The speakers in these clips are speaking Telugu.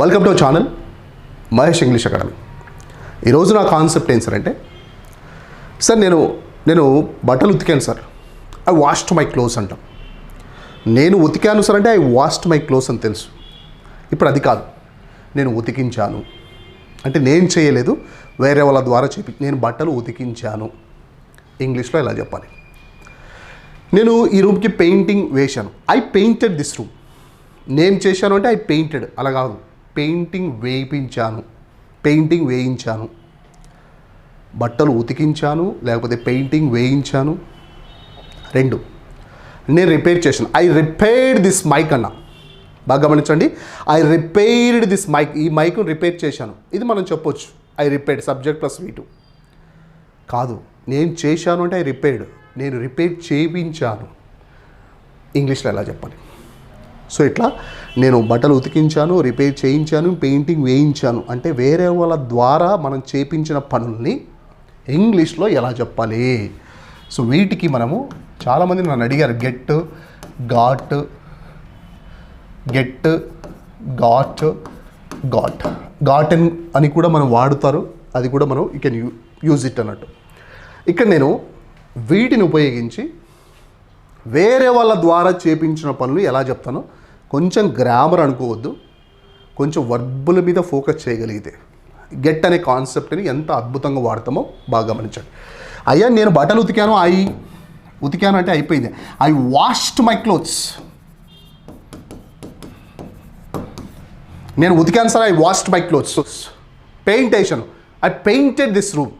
Welcome to channel Mahesh English academy ఈరోజు నా కాన్సెప్ట్ ఏం సార్ అంటే సార్ నేను నేను బట్టలు ఉతికాను sir I washed my clothes అంటాం. నేను ఉతికాను సార్ అంటే ఐ వాష్డ్ మై క్లోత్స్ అని తెలుసు. ఇప్పుడు అది కాదు. నేను ఉతికించాను. అంటే నేను చేయలేదు వేరే వాళ్ళ ద్వారా చెప్పి నేను బట్టలు ఉతికించాను. ఇంగ్లీష్లో ఇలా చెప్పాలి? నేను ఈ రూమ్కి పెయింటింగ్ వేశాను. ఐ పెయింటెడ్ దిస్ రూమ్ నేను చేశాను అంటే ఐ పెయింటెడ్ అలా కాదు. పెయింటింగ్ వేయించాను. పెయింటింగ్ వేయించాను. బట్టలు ఉతికించాను లేకపోతే పెయింటింగ్ వేయించాను. రెండు. నేను రిపేర్ చేశాను. ఐ రిపేర్డ్ దిస్ మైక్ అన్న. బాగా గమనించండి. I repaired this mike. ఈ మైక్ను రిపేర్ చేశాను. ఇది మనం చెప్పొచ్చు. ఐ రిపేర్డ్ సబ్జెక్ట్ ప్లస్ వీటు. కాదు. నేను చేశాను అంటే ఐ రిపేర్డ్. నేను రిపేర్ చేయించాను. ఇంగ్లీష్లో ఎలా చెప్పాలి? సో ఇట్లా నేను బట్టలు ఉతికించాను రిపేర్ చేయించాను పెయింటింగ్ వేయించాను. అంటే వేరే వాళ్ళ ద్వారా మనం చేపించిన పనుల్ని ఇంగ్లీష్లో ఎలా చెప్పాలి? సో వీటికి మనము చాలామంది నన్ను అడిగారు get got get got got. Gotten అని కూడా మనం వాడుతారు అది కూడా మనం యూ కెన్ యూజ్ ఇట్ అన్నట్టు. ఇక్కడ నేను వీటిని ఉపయోగించి వేరే వాళ్ళ ద్వారా చేపించిన పనులు ఎలా చెప్తానో కొంచెం గ్రామర్ అనుకోవద్దు. కొంచెం వర్బుల మీద ఫోకస్ చేయగలిగితే. గెట్ అనే కాన్సెప్ట్ని ఎంత అద్భుతంగా వాడతామో బాగా గమనించండి. అయ్యా నేను బట్టలు ఉతికాను ఐ ఉతికాను అంటే అయిపోయింది. ఐ వాష్డ్ మై క్లోత్స్ నేను ఉతికాను sir I washed my clothes paint వేసాను ఐ పెయింటెడ్ దిస్ రూమ్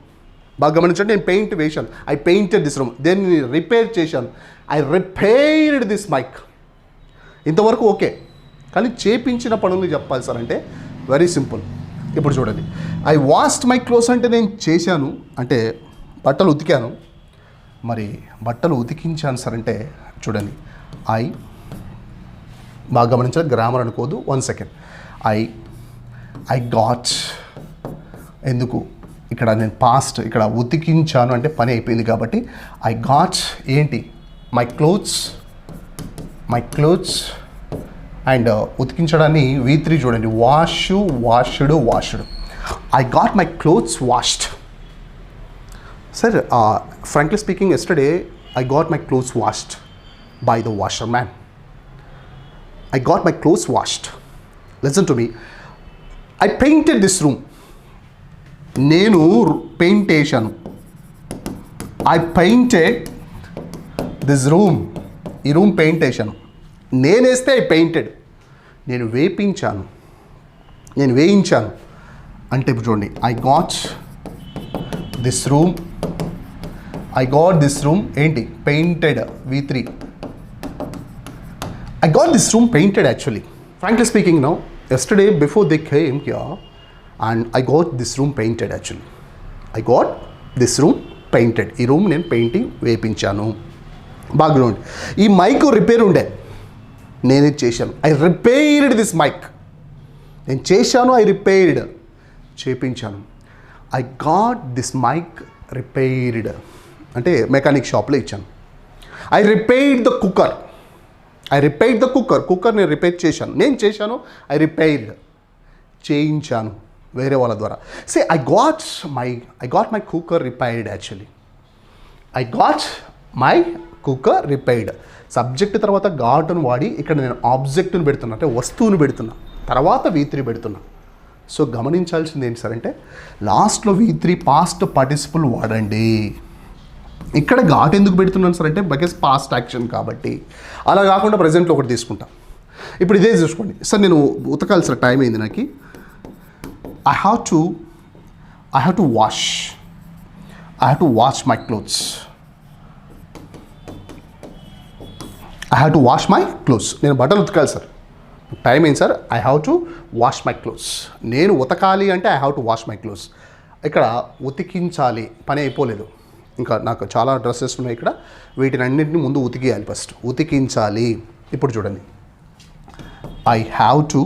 బాగా గమనించండి నేను పెయింట్ వేశాను. ఐ పెయింటెడ్ దిస్ రూమ్ దేన్ని రిపేర్ చేశాను. ఐ రిపేర్డ్ దిస్ మైక్ ఇంతవరకు ఓకే. కానీ చేపించిన పనులు చెప్పాలి సార్ అంటే వెరీ సింపుల్. ఇప్పుడు చూడండి. ఐ వాస్ట్ మై క్లోత్స్ అంటే నేను చేశాను అంటే బట్టలు ఉతికాను. మరి బట్టలు ఉతికించాను సార్ అంటే చూడండి. ఐ బాగా గమనించాలి grammar అనుకోదు one second. I I got ఎందుకు? ఇక్కడ నేను పాస్ట్ ఇక్కడ ఉతికించాను అంటే పని అయిపోయింది కాబట్టి ఐ గాట్ ఏంటి? My clothes my clothes and ఉతికించడాన్ని V three చూడండి. Wash washed washed I got my clothes washed sir frankly speaking yesterday I got my clothes washed by the washer man I got my clothes washed listen to me I painted this room నేను పెయింట్ వేసాను ఐ పెయింటెడ్ దిస్ రూమ్ ఈ రూమ్ పెయింట్ వేసాను నేను వేస్తే ఐ పెయింటెడ్ నేను వేపించాను నేను వేయించాను అంటే ఇప్పుడు చూడండి I got this room I got this room ఏంటి painted V three I got this room painted actually. Frankly speaking, now, yesterday before they came here, and I got this room painted actually. I got this room painted. ఈ రూమ్ నేను పెయింటింగ్ వేయించాను బ్యాక్గ్రౌండ్ ఈ మైక్ రిపేర్ ఉండే. నేనే చేశాను. ఐ రిపేర్డ్ దిస్ మైక్ నేను చేశాను I repaired చేపించాను. I got this mic repaired అంటే మెకానిక్ షాప్లో ఇచ్చాను. I repaired the cooker I repaired the cooker cooker నేను రిపేర్ చేశాను. నేను చేశాను ఐ రిపేర్డ్ చేయించాను వేరే వాళ్ళ ద్వారా. Say I got my I got my cooker repaired actually I got my cooker repaired. Subject తర్వాత గాట్ను వాడి ఇక్కడ నేను ఆబ్జెక్టును పెడుతున్నా అంటే వస్తువును పెడుతున్నా తర్వాత వి త్రీ పెడుతున్నా. సో గమనించాల్సింది ఏంటి సార్ అంటే లాస్ట్లో వీ త్రీ పాస్ట్ పార్టిసిపుల్ వాడండి. ఇక్కడ ఘాట్ ఎందుకు పెడుతున్నాను సార్ అంటే బికాస్ పాస్ట్ యాక్షన్ కాబట్టి. అలా కాకుండా ప్రజెంట్లో ఒకటి తీసుకుంటా. ఇప్పుడు ఇదే చూసుకోండి. సార్ నేను ఉతకాల్సిన టైం అయింది నాకు? I have to I have to wash I have to wash my clothes I have to wash my clothes నేను బట్టలు ఉతకాలి సార్ టైం ఏంటి sir I have to wash my clothes నేను ఉతకాలి అంటే I have to wash my clothes ఇక్కడ ఉతికించాలి పని అయిపోలేదు. ఇంకా నాకు చాలా డ్రెస్సెస్ ఉన్నాయి ఇక్కడ. వీటిని అన్నింటిని ముందు ఉతికేయాలి ఫస్ట్ ఉతికించాలి. ఇప్పుడు చూడండి. ఐ హ్యావ్ టు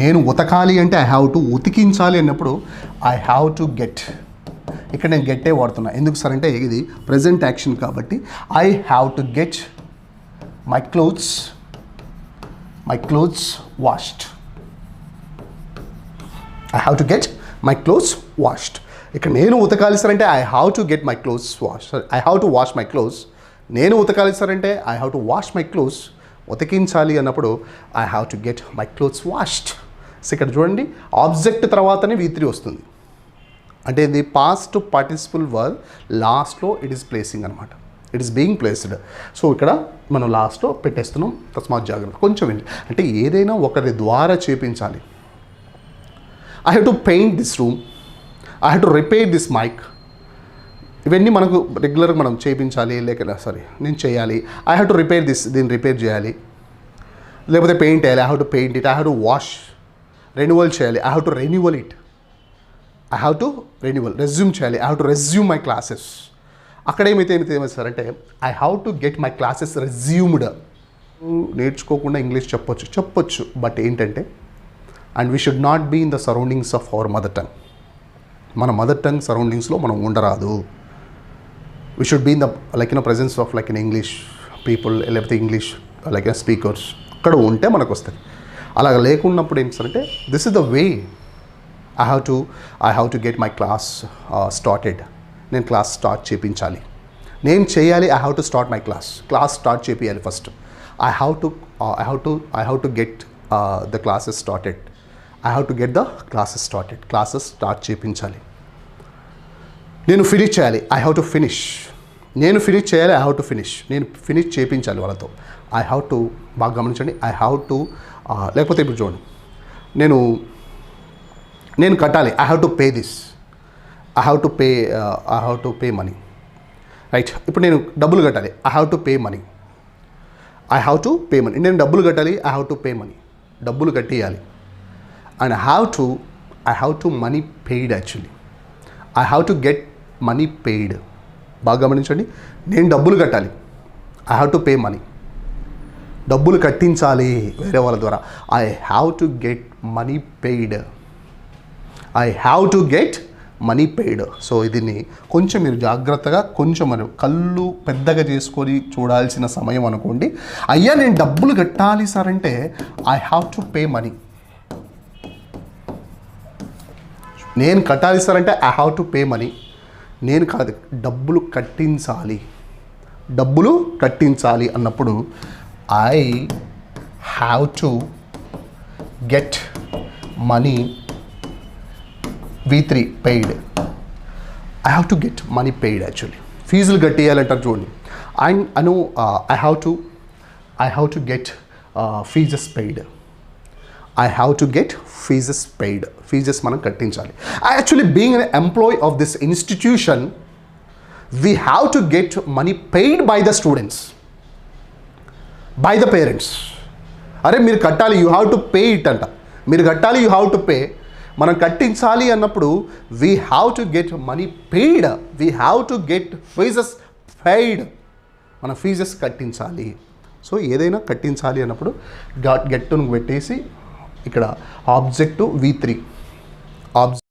నేను ఉతకాలి అంటే ఐ హ్యావ్ టు ఉతికించాలి అన్నప్పుడు ఐ హ్యావ్ టు గెట్ ఇక్కడ నేను గెట్టే వాడుతున్నా. ఎందుకు సార్ అంటే ఇది ప్రజెంట్ యాక్షన్ కాబట్టి I have to get my clothes my clothes washed I have to get my clothes washed ఇక్కడ నేను ఉతకాలి సార్ అంటే I have to get my clothes wash I have to wash my clothes నేను ఉతకాలి సార్ అంటే I have to wash my clothes ఉతికించాలి అన్నప్పుడు I have to get my clothes washed so ఇక్కడ చూడండి ఆబ్జెక్ట్ తర్వాతనే వీ త్రీ వస్తుంది. అంటే ఇది పాస్ట్ పార్టిసిపల్ వర్డ్ లాస్ట్లో ఇట్ ఈస్ ప్లేసింగ్ అనమాట it is being placed so ఇక్కడ మనం లాస్ట్లో పెట్టేస్తున్నాం. తస్మాత్ జాగ్రత్త. కొంచెం ఏంటి అంటే ఏదైనా ఒకరి ద్వారా చేపించాలి. I have to paint this room I have to repair this mic ఇవన్నీ మనకు రెగ్యులర్గా మనం చేయించాలి లేక సారీ నేను చేయాలి. I have to repair this దీన్ని రిపేర్ చేయాలి. లేకపోతే పెయింట్ వేయాలి I have to paint it I have to wash renewal చేయాలి. I have to renewal it I have to renewal resume చేయాలి. I have to resume my classes అక్కడ ఏమైతే ఏమైతే I have to get my classes resumed నేర్చుకోకుండా ఇంగ్లీష్ చెప్పొచ్చు చెప్పొచ్చు. బట్ ఏంటంటే and we should not be in the surroundings of our mother tongue మన మదర్ టంగ్ సరౌండింగ్స్లో మనం ఉండరాదు. We should be in the like in presence of like in English people లేకపోతే ఇంగ్లీష్ లైక్ స్పీకర్స్ అక్కడ ఉంటే మనకు వస్తుంది. అలాగ లేకున్నప్పుడు ఏం అంటే this is the way I have to I have to get my class started నేను క్లాస్ స్టార్ట్ చేయించాలి నేను చేయాలి I have to start my class class start చేపియాలి first I have to I have to I have to get the classes started I have to get the classes started classes start చేయించాలి నేను ఫినిష్ చేయాలి ఐ హ్యావ్ టు ఫినిష్ నేను ఫినిష్ చేయాలి ఐ హ్యావ్ టు ఫినిష్ నేను ఫినిష్ చేయించాలి వాళ్ళతో ఐ హ్యావ్ టు బాగా గమనించండి ఐ హ్యావ్ టు లేకపోతే ఇప్పుడు చూడండి నేను నేను కట్టాలి I have to pay this I have to pay I have to pay money right ఇప్పుడు నేను డబ్బులు కట్టాలి I have to pay money I have to pay money నేను డబ్బులు కట్టాలి I have to pay money డబ్బులు కట్టేయాలి and have to I have to money paid actually I have to get money paid బాగా గమనించండి నేను డబ్బులు కట్టాలి I have to pay money డబ్బులు కట్టించాలి వేరే వాళ్ళ ద్వారా I have to get money paid I have to get money paid. So దీన్ని కొంచెం మీరు జాగ్రత్తగా కొంచెం మనం కళ్ళు పెద్దగా చేసుకొని చూడాల్సిన సమయం అనుకోండి. అయ్యా నేను డబ్బులు కట్టాలి సార్ అంటే I have to pay money. నేను కట్టాలి సార్ అంటే I have to pay money. నేను కాదు డబ్బులు కట్టించాలి. డబ్బులు కట్టించాలి అన్నప్పుడు I have to get money V three paid I have to get money paid actually ఫీజులు కట్టేయాలంటారు చూడండి. And Anu I have to I have to get fees paid I have to get fees paid fees మనం కట్టించాలి. I actually being an employ of this institution we have to get money paid by the students by the parents అరే మీరు కట్టాలి you have to pay it అంట. మీరు కట్టాలి యూ హ్యావ్ టు పే మనం కట్టించాలి అన్నప్పుడు we have to get money paid we have to get fees paid మన ఫీజెస్ కట్టించాలి. సో ఏదైనా కట్టించాలి అన్నప్పుడు గాట్ గెట్టును పెట్టేసి ఇక్కడ ఆబ్జెక్టు వి త్రీ ఆబ్జెక్ట్